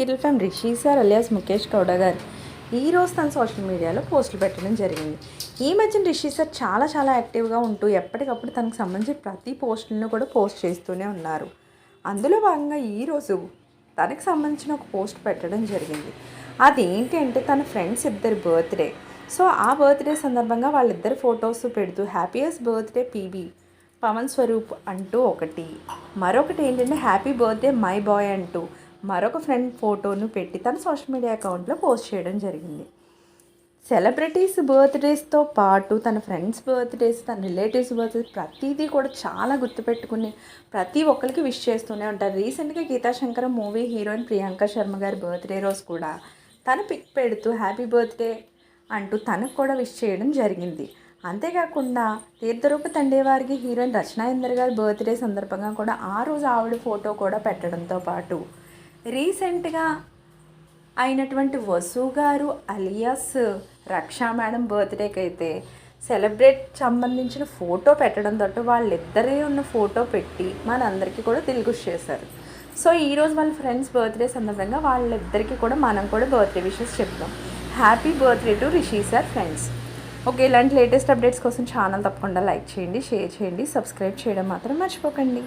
Serial fame Rishi sir alias Mukesh Gowda గారు ఈ రోజు తన సోషల్ మీడియాలో పోస్టులు పెట్టడం జరిగింది. ఈ మధ్యన రిషి సార్ చాలా చాలా యాక్టివ్గా ఉంటూ ఎప్పటికప్పుడు తనకు సంబంధించిన ప్రతి పోస్టులను కూడా పోస్ట్ చేస్తూనే ఉన్నారు. అందులో భాగంగా ఈరోజు తనకు సంబంధించిన ఒక పోస్ట్ పెట్టడం జరిగింది. అదేంటి అంటే తన ఫ్రెండ్స్ ఇద్దరు బర్త్డే. సో ఆ బర్త్డే సందర్భంగా వాళ్ళిద్దరు ఫొటోస్ పెడుతూ happiest birthday PB. Pavan Swaroop అంటూ ఒకటి. మరొకటి ఏంటంటే హ్యాపీ బర్త్డే మై బాయ్ అంటూ. మరొక ఫ్రెండ్ ఫోటోను పెట్టి తన సోషల్ మీడియా అకౌంట్లో పోస్ట్ చేయడం జరిగింది. సెలబ్రిటీస్ బర్త్డేస్తో పాటు తన ఫ్రెండ్స్ బర్త్డేస్ తన రిలేటివ్స్ బర్త్డేస్ ప్రతిదీ కూడా చాలా గుర్తుపెట్టుకుని ప్రతి ఒక్కరికి విష్ చేస్తూనే ఉంటారు. రీసెంట్గా గీతాశంకర మూవీ హీరోయిన్ ప్రియాంక శర్మ గారి బర్త్డే రోజు కూడా తన పిక్ పెడుతూ హ్యాపీ బర్త్డే అంటూ తనకు కూడా విష్ చేయడం జరిగింది. అంతేకాకుండా తీర్థరూప తండేవారికి హీరోయిన్ రచనా ఇందర్ గారి బర్త్డే సందర్భంగా కూడా ఆ రోజు ఆవిడ ఫోటో కూడా పెట్టడంతో పాటు రీసెంట్గా అయినటువంటి వసు గారు అలియాస్ రక్షా మేడం బర్త్డేకి అయితే సెలబ్రేట్ సంబంధించిన ఫోటో పెట్టడం తోటి వాళ్ళిద్దరే ఉన్న ఫోటో పెట్టి మనందరికీ కూడా దిల్గుష్ చేశారు. సో ఈరోజు వాళ్ళ ఫ్రెండ్స్ బర్త్డే సందర్భంగా వాళ్ళిద్దరికీ కూడా మనం కూడా బర్త్డే విషెస్ చెప్తాం happy birthday to Rishi sir friends. Okay ఇలాంటి లేటెస్ట్ అప్డేట్స్ కోసం ఛానల్ తప్పకుండా లైక్ చేయండి షేర్ చేయండి సబ్స్క్రైబ్ చేయడం మాత్రం మర్చిపోకండి.